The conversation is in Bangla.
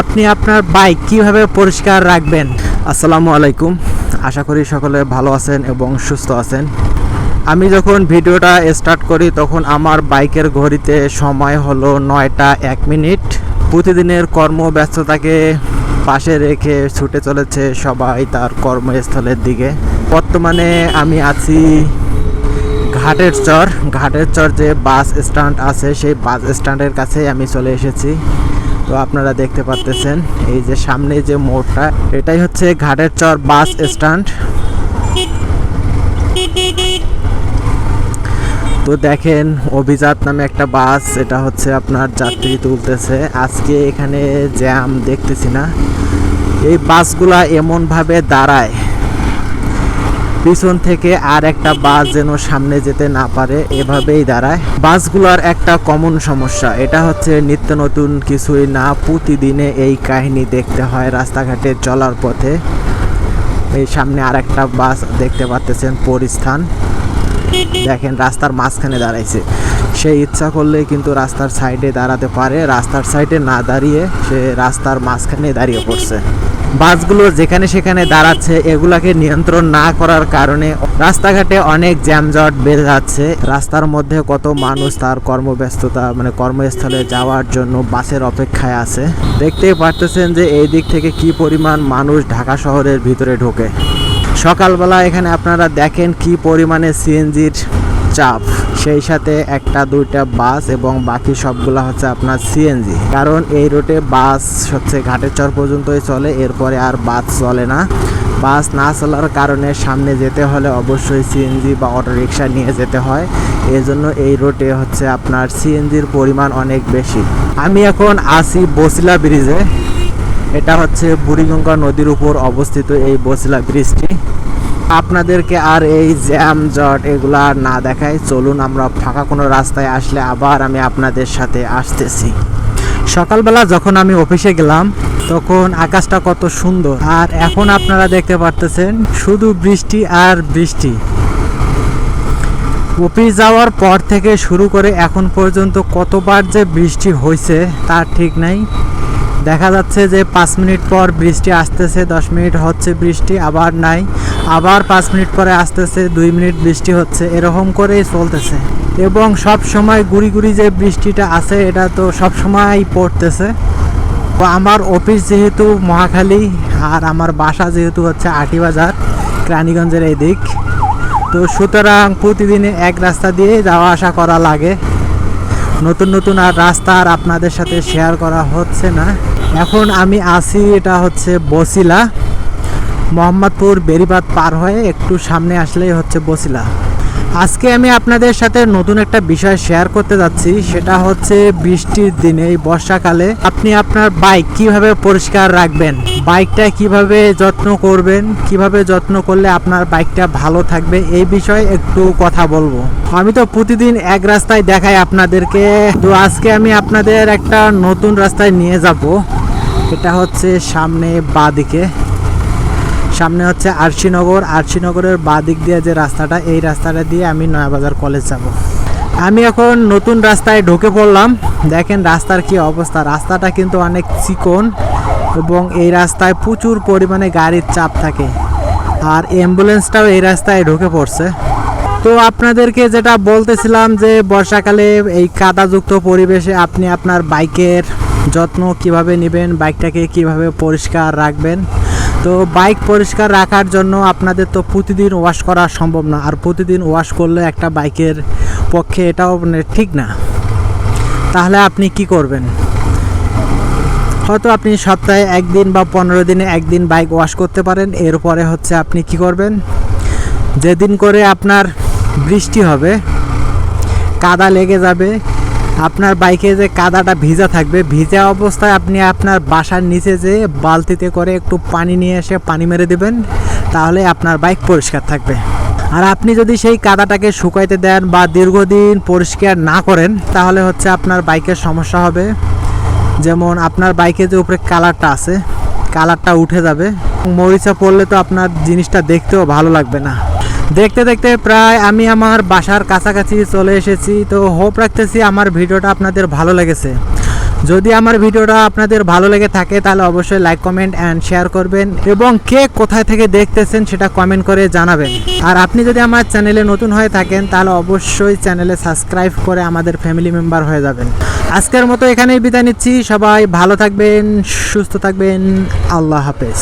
আপনি আপনার বাইক কীভাবে পরিষ্কার রাখবেন? আসসালামু আলাইকুম। আশা করি সকলে ভালো আছেন এবং সুস্থ আছেন। আমি যখন ভিডিওটা স্টার্ট করি, তখন আমার বাইকের ঘড়িতে সময় হলো নয়টা এক মিনিট। প্রতিদিনের কর্মব্যস্ততাকে পাশে রেখে ছুটে চলেছে সবাই তার কর্মস্থলের দিকে। বর্তমানে আমি আছি ঘাটের চর। ঘাটের চর যে বাস স্ট্যান্ড আছে, সেই বাস স্ট্যান্ডের কাছেই আমি চলে এসেছি। তো আপনারা দেখতে পাচ্তেছেন এই যে সামনে যে মোড়টা, এটাই হচ্ছে ঘাটের চর বাস স্ট্যান্ড। তো দেখেন, অভিজাত নামে একটা বাস, এটা হচ্ছে আপনার যাত্রী তুলতেছে। আজকে এখানে জ্যাম দেখতেছি না। এই বাসগুলা এমনভাবে দাঁড়ায় পিছন থেকে আর একটা বাস যেন সামনে যেতে না পারে, এভাবেই দাঁড়ায়। বাসগুলোর একটা কমন সমস্যা, এটা হচ্ছে নিত্য নতুন কিছুই না, প্রতিদিনে এই কাহিনী দেখতে হয় রাস্তাঘাটে চলার পথে। এই সামনে আর একটা বাস দেখতে পাচ্তেছেন, পরিস্থান। দেখেন রাস্তার মাঝখানে দাঁড়াইছে। সে ইচ্ছা করলে কিন্তু রাস্তার সাইডে দাঁড়াতে পারে, রাস্তার সাইডে না দাঁড়িয়ে সে রাস্তার মাঝখানে দাঁড়িয়ে পড়ছে। বাসগুলো যেখানে সেখানে দাঁড়াচ্ছে, এগুলাকে নিয়ন্ত্রণ না করার কারণে রাস্তাঘাটে অনেক জ্যামজট বেড়ে যাচ্ছে। রাস্তার মধ্যে কত মানুষ তার কর্মব্যস্ততা মানে কর্মস্থলে যাওয়ার জন্য বাসের অপেক্ষায় আছে। দেখতেই পারতেছেন যে এই দিক থেকে কি পরিমাণ মানুষ ঢাকা শহরের ভিতরে ঢোকে। সকালবেলা এখানে আপনারা দেখেন কি পরিমাণে সিএনজির চাপ। সেই সাথে একটা, দুইটা বাস এবং বাকি সবগুলা হচ্ছে আপনার সিএনজি কারণ এই রুটে বাস হচ্ছে ঘাটের চর পর্যন্তই চলে, এরপরে আর বাস চলে না। বাস না চলার কারণে সামনে যেতে হলে অবশ্যই সিএনজি বা অটো রিক্সা নিয়ে যেতে হয়। এই জন্য এই রুটে হচ্ছে আপনার সিএনজির পরিমাণ অনেক বেশি। আমি এখন আসি বসিলা ব্রিজে। এটা হচ্ছে বুড়িগঙ্গা নদীর উপর অবস্থিত এই বসিলা ব্রিজটি। আপনাদেরকে আর এই জ্যাম জট এগুলা আর না দেখাই। চলুন আমরা ফাঁকা কোনো রাস্তায় আসলে আবার আমি আপনাদের সাথে আসতেছি। সকালবেলা যখন আমি অফিসে গেলাম, তখন আকাশটা কত সুন্দর। আর এখন আপনারা দেখতে পারতেছেন শুধু বৃষ্টি আর বৃষ্টি। অফিস যাওয়ার পর থেকে শুরু করে এখন পর্যন্ত কতবার যে বৃষ্টি হয়েছে তার ঠিক নাই। দেখা যাচ্ছে যে পাঁচ মিনিট পর বৃষ্টি আসতেছে, দশ মিনিট হচ্ছে বৃষ্টি, আবার নাই। আবার পাঁচ মিনিট পরে আসতেছে, দুই মিনিট বৃষ্টি হচ্ছে, এরকম করেই চলতেছে। এবং সব সময় গুড়ি গুড়ি যে বৃষ্টিটা আছে, এটা তো সব সময় পড়তেছে। তো আমার অফিস যেহেতু মহাখালী, আর আমার বাসা যেহেতু হচ্ছে আটিবাজার রানীগঞ্জের এই দিক। তো সুতরাং প্রতিদিনে এক রাস্তা দিয়ে যাওয়া আসা করা লাগে। নতুন নতুন আর রাস্তা আর আপনাদের সাথে শেয়ার করা হচ্ছে না। এখন আমি আসি, এটা হচ্ছে বসিলা। মোহাম্মদপুর বেরিবাদ পার হয়ে একটু সামনে আসলেই হচ্ছে বসিলা। আজকে আমি আপনাদের সাথে নতুন একটা বিষয় শেয়ার করতে যাচ্ছি, সেটা হচ্ছে বৃষ্টির দিনে, এই বর্ষাকালে আপনি আপনার বাইক কীভাবে পরিষ্কার রাখবেন বাইকটা কীভাবে যত্ন করবেন, কীভাবে যত্ন করলে আপনার বাইকটা ভালো থাকবে, এই বিষয়ে একটু কথা বলব। আমি তো প্রতিদিন এক রাস্তায় দেখাই আপনাদেরকে, তো আজকে আমি আপনাদের একটা নতুন রাস্তায় নিয়ে যাব এটা হচ্ছে সামনে বাঁ দিকে। সামনে হচ্ছে আরশিনগর। আরশিনগরের বাঁ দিক দিয়ে যে রাস্তাটা, এই রাস্তাটা দিয়ে আমি নয়াবাজার কলেজ যাব। আমি এখন নতুন রাস্তায় ঢুকে পড়লাম। দেখেন রাস্তার কি অবস্থা। রাস্তাটা কিন্তু অনেক চিকন এবং এই রাস্তায় প্রচুর পরিমাণে গাড়ির চাপ থাকে। আর অ্যাম্বুলেন্সটাও এই রাস্তায় ঢুকে পড়ছে। তো আপনাদেরকে যেটা বলতেছিলাম যে, বর্ষাকালে এই কাদাযুক্ত পরিবেশে আপনি আপনার বাইকের যত্ন কীভাবে নেবেন, বাইকটাকে কীভাবে পরিষ্কার রাখবেন তো বাইক পরিষ্কার রাখার জন্য আপনাদের তো প্রতিদিন ওয়াশ করা সম্ভব না। আর প্রতিদিন ওয়াশ করলে একটা বাইকের পক্ষে এটাও মানে ঠিক না। তাহলে আপনি কি করবেন? হয়তো আপনি সপ্তাহে একদিন বা পনেরো দিনে একদিন বাইক ওয়াশ করতে পারেন। এরপরে হচ্ছে আপনি কি করবেন? যেদিন করে আপনার বৃষ্টি হবে, কাদা লেগে যাবে আপনার বাইকে যে কাদাটা ভিজা থাকবে, ভিজা অবস্থায় আপনি আপনার বাসার নিচে যে বালতিতে করে একটু পানি নিয়ে এসে পানি মেরে দেবেন, তাহলে আপনার বাইক পরিষ্কার থাকবে। আর আপনি যদি সেই কাদাটাকে শুকাইতে দেন বা দীর্ঘদিন পরিষ্কার না করেন, তাহলে হচ্ছে আপনার বাইকের সমস্যা হবে। যেমন আপনার বাইকে যে উপরে কালারটা আছে, কালারটা উঠে যাবে। মরিচা পড়লে তো আপনার জিনিসটা দেখতেও ভালো লাগবে না। দেখতে দেখতে প্রায় আমি আমার বাসার কাছাকাছি চলে এসেছি। তো হোপ রাখতেছি আমার ভিডিওটা আপনাদের ভালো লেগেছে। যদি আমার ভিডিওটা আপনাদের ভালো লেগে থাকে, তাহলে অবশ্যই লাইক কমেন্ট অ্যান্ড শেয়ার করবেন এবং কে কোথায় থেকে দেখতেছেন সেটা কমেন্ট করে জানাবেন। আর আপনি যদি আমার চ্যানেলে নতুন হয়ে থাকেন, তাহলে অবশ্যই চ্যানেলে সাবস্ক্রাইব করে আমাদের ফ্যামিলি মেম্বার হয়ে যাবেন। আজকের মতো এখানেই বিদায় নিচ্ছি। সবাই ভালো থাকবেন, সুস্থ থাকবেন। আল্লাহ হাফেজ।